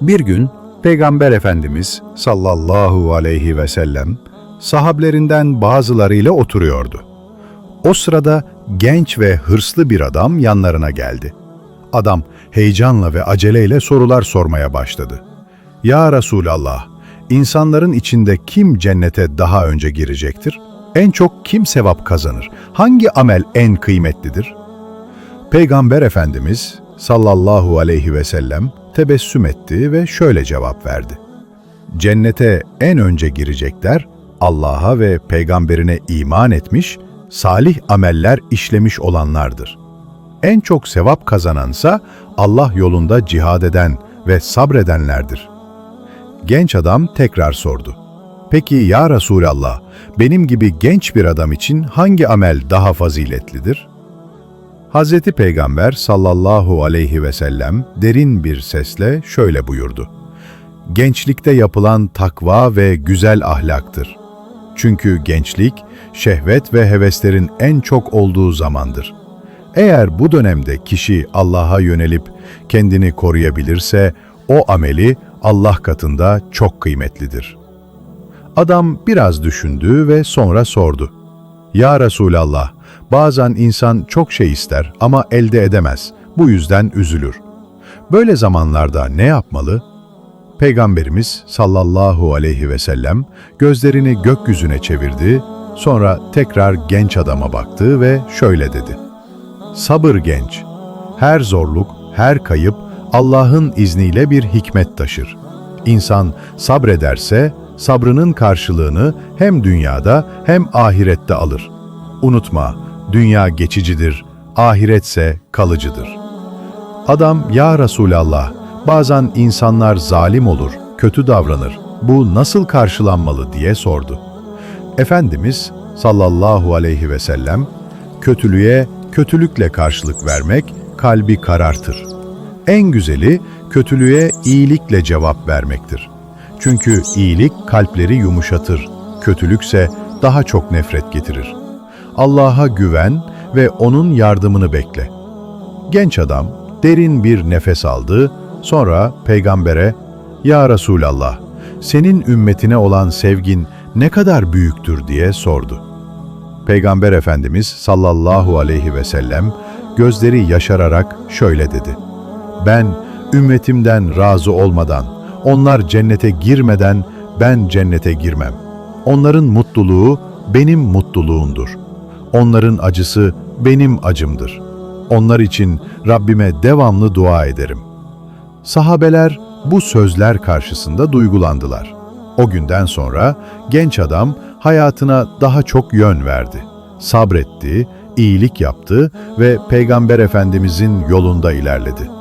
Bir gün Peygamber Efendimiz sallallahu aleyhi ve sellem sahablerinden bazılarıyla oturuyordu. O sırada genç ve hırslı bir adam yanlarına geldi. Adam heyecanla ve aceleyle sorular sormaya başladı. Ya Resulallah, insanların içinde kim cennete daha önce girecektir? En çok kim sevap kazanır? Hangi amel en kıymetlidir? Peygamber Efendimiz sallallahu aleyhi ve sellem tebessüm etti ve şöyle cevap verdi. Cennete en önce girecekler Allah'a ve peygamberine iman etmiş, salih ameller işlemiş olanlardır. En çok sevap kazanansa Allah yolunda cihad eden ve sabredenlerdir. Genç adam tekrar sordu. Peki ya Resulallah, benim gibi genç bir adam için hangi amel daha faziletlidir? Hazreti Peygamber sallallahu aleyhi ve sellem derin bir sesle şöyle buyurdu. Gençlikte yapılan takva ve güzel ahlaktır. Çünkü gençlik, şehvet ve heveslerin en çok olduğu zamandır. Eğer bu dönemde kişi Allah'a yönelip kendini koruyabilirse, o ameli Allah katında çok kıymetlidir. Adam biraz düşündü ve sonra sordu. Ya Resulallah, bazen insan çok şey ister ama elde edemez. Bu yüzden üzülür. Böyle zamanlarda ne yapmalı? Peygamberimiz sallallahu aleyhi ve sellem gözlerini gökyüzüne çevirdi, sonra tekrar genç adama baktı ve şöyle dedi. Sabır genç. Her zorluk, her kayıp Allah'ın izniyle bir hikmet taşır. İnsan sabrederse sabrının karşılığını hem dünyada hem ahirette alır. Unutma, dünya geçicidir, ahiretse kalıcıdır. Adam, ya Resulallah, bazen insanlar zalim olur, kötü davranır. Bu nasıl karşılanmalı diye sordu. Efendimiz sallallahu aleyhi ve sellem, kötülüğe kötülükle karşılık vermek kalbi karartır. En güzeli kötülüğe iyilikle cevap vermektir. Çünkü iyilik kalpleri yumuşatır, kötülükse daha çok nefret getirir. Allah'a güven ve O'nun yardımını bekle. Genç adam derin bir nefes aldı, sonra peygambere, ''Ya Resulallah, senin ümmetine olan sevgin ne kadar büyüktür?'' diye sordu. Peygamber Efendimiz sallallahu aleyhi ve sellem gözleri yaşararak şöyle dedi. Ben ümmetimden razı olmadan, onlar cennete girmeden ben cennete girmem. Onların mutluluğu benim mutluluğumdur. Onların acısı benim acımdır. Onlar için Rabbime devamlı dua ederim. Sahabeler bu sözler karşısında duygulandılar. O günden sonra genç adam hayatına daha çok yön verdi. Sabretti, iyilik yaptı ve Peygamber Efendimizin yolunda ilerledi.